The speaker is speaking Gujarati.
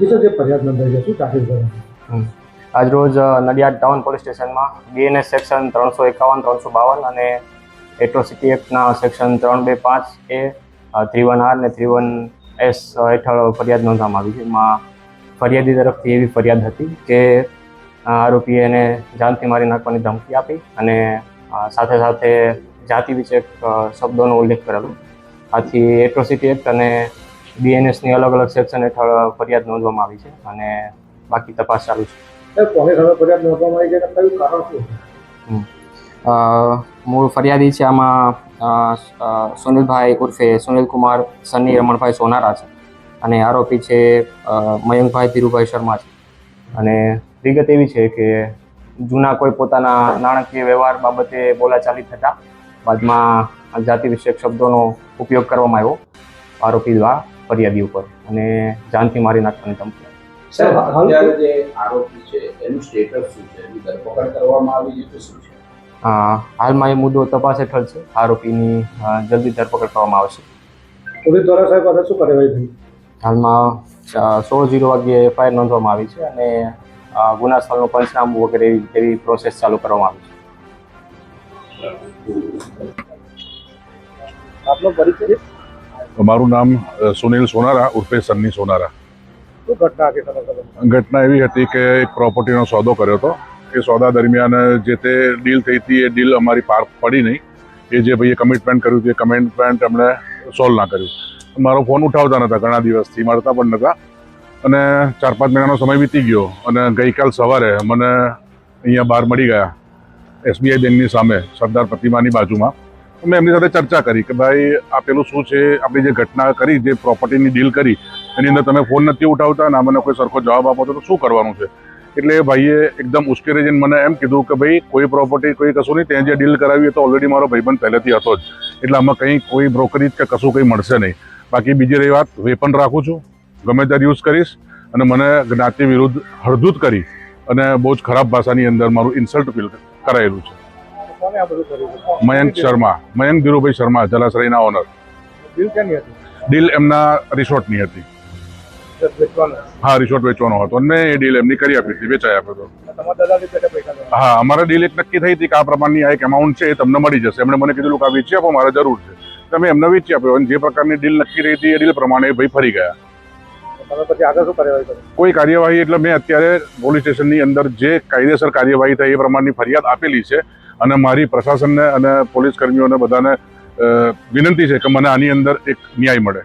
જે જે ફરિયાદ નોંધાઈ છે, શું તાકીદ કરો. આજરોજ નડિયાદ ટાઉન પોલીસ સ્ટેશનમાં બીએનએસ સેક્શન ત્રણસો એકાવન, ત્રણસો બાવન અને એટ્રોસિટી એક્ટના સેક્શન ત્રણ બે પાંચ એ થ્રી વન આર ને થ્રી વન એસ હેઠળ ફરિયાદ નોંધવામાં આવી છે. એમાં ફરિયાદી તરફથી એવી ફરિયાદ હતી કે આરોપીએ એને જાનથી મારી નાખવાની ધમકી આપી અને સાથે સાથે જાતિ વિશે શબ્દોનો ઉલ્લેખ કરેલો. આથી એટ્રોસિટી એક્ટ અને બીએનએસની અલગ અલગ સેક્શન હેઠળ ફરિયાદ નોંધવામાં આવી છે અને બાકી તપાસ ચાલુ છે. સાહેબ કોની સામે ફરિયાદ નોંધવામાં આવી છે કયું કારણ શું મૂળ ફરિયાદી છે આમાં સુનિલભાઈ ઉર્ફે સુનિલકુમાર સન્ની રમણભાઈ સોનારા છે અને આરોપી છે મયંકભાઈ ધીરુભાઈ શર્મા છે. અને વિગત એવી છે કે જૂના કોઈ પોતાના નાણાકીય વ્યવહાર બાબતે બોલાચાલી થતા બાદમાં જાતિ વિષયક શબ્દોનો ઉપયોગ કરવામાં આવ્યો આરોપી દ્વારા. ફરિયાદી ઉપર અને જાનથી મારી નાખવાની ધમકી. આપી. અત્યારે જે આરોપી છે એનું સ્ટેટસ શું છે? એની ધરપકડ કરવામાં આવી છે શું છે? હાલમાં એ મુદ્દો તપાસ હેઠળ છે આરોપીની જલ્દી ધરપકડ કરવામાં આવશે. પોલીસ દ્વારા સાહેબ શું કાર્યવાહી થઈ? હાલમાં સોળ જીરો વાગ્યે એફઆઈઆર નોંધવામાં આવી છે અને ગુના સ્થળનું પંચનામું વગેરે એવી એવી પ્રોસેસ ચાલુ કરવામાં આવી છે. આપનો પરિચય? મારું નામ સુનિલ સોનારા ઉર્ફે સન્ની સોનારા. ઘટના ઘટના એવી હતી કે એક પ્રોપર્ટીનો સોદો કર્યો હતો. એ સોદા દરમિયાન જે તે ડીલ થઈ હતી એ ડીલ અમારી પાર પડી નહીં. એ જે ભાઈએ કમિટમેન્ટ કર્યું હતું એ કમિટમેન્ટ અમને સોલ્વ ના કર્યું. મારો ફોન ઉઠાવતા નહોતા ઘણા દિવસથી. મળતા પણ નહોતા. અને ચાર પાંચ મહિનાનો સમય વીતી ગયો અને ગઈકાલ સવારે મને અહીંયા બહાર મળી ગયા. એસબીઆઈ બેંકની સામે સરદાર પ્રતિમાની બાજુમાં. મેં એમની સાથે ચર્ચા કરી કે ભાઈ, આ પેલું શું છે? આપણી જે ઘટના કરી, જે પ્રોપર્ટીની ડીલ કરી, એની અંદર તમે ફોન નથી ઉઠાવતા ના મને કોઈ સરખો જવાબ આપો તો શું કરવાનું છે? એટલે ભાઈએ એકદમ ઉશ્કેરી જઈને મને એમ કીધું કે ભાઈ, કોઈ પ્રોપર્ટી કોઈ કશું નહીં, ત્યાં જે ડીલ કરાવી હોય તો ઓલરેડી મારો ભાઈબંધ પહેલેથી હતો જ. એટલે આમાં કંઈ કોઈ બ્રોકરેજ કે કશું કંઈ મળશે નહીં. બાકી બીજી રહી વાત વેપન રાખું છું. ગમે ત્યારે યુઝ કરીશ. અને મને જ્ઞાતિ વિરુદ્ધ હળદૂત કરી અને બહુ જ ખરાબ ભાષાની અંદર મારું ઇન્સલ્ટ ફીલ કરાયેલું છે. મયંક શર્મા. મયંક ધીરુભાઈ શર્મા જલાશ્રયના ઓનર ડીલ એમના રિસોર્ટની હતી. હા રિસોર્ટ વેચવાનો હતો અને મેં એ ડીલ એમની કરી આપી હતી વેચાઈ આપ્યો હતો. હા અમારે ડીલ એક નક્કી થઈ હતી કે આ પ્રમાણની આ એક અમાઉન્ટ છે એ તમને મળી જશે. એમણે મને કીધું કે આ વેચી આપો મારે જરૂર છે. તમે એમને વેચી આપ્યો અને જે પ્રકારની ડીલ નક્કી રહી હતી એ ડીલ પ્રમાણે ભાઈ ફરી ગયા. તમે પછી આગળ શું કાર્યવાહી કરી? કોઈ કાર્યવાહી એટલે મેં અત્યારે પોલીસ સ્ટેશનની અંદર જે કાયદેસર કાર્યવાહી થાય એ પ્રમાણની ફરિયાદ આપેલી છે અને મારી પ્રશાસનને અને પોલીસ કર્મીઓને બધાને વિનંતી છે કે મને આની અંદર એક ન્યાય મળે.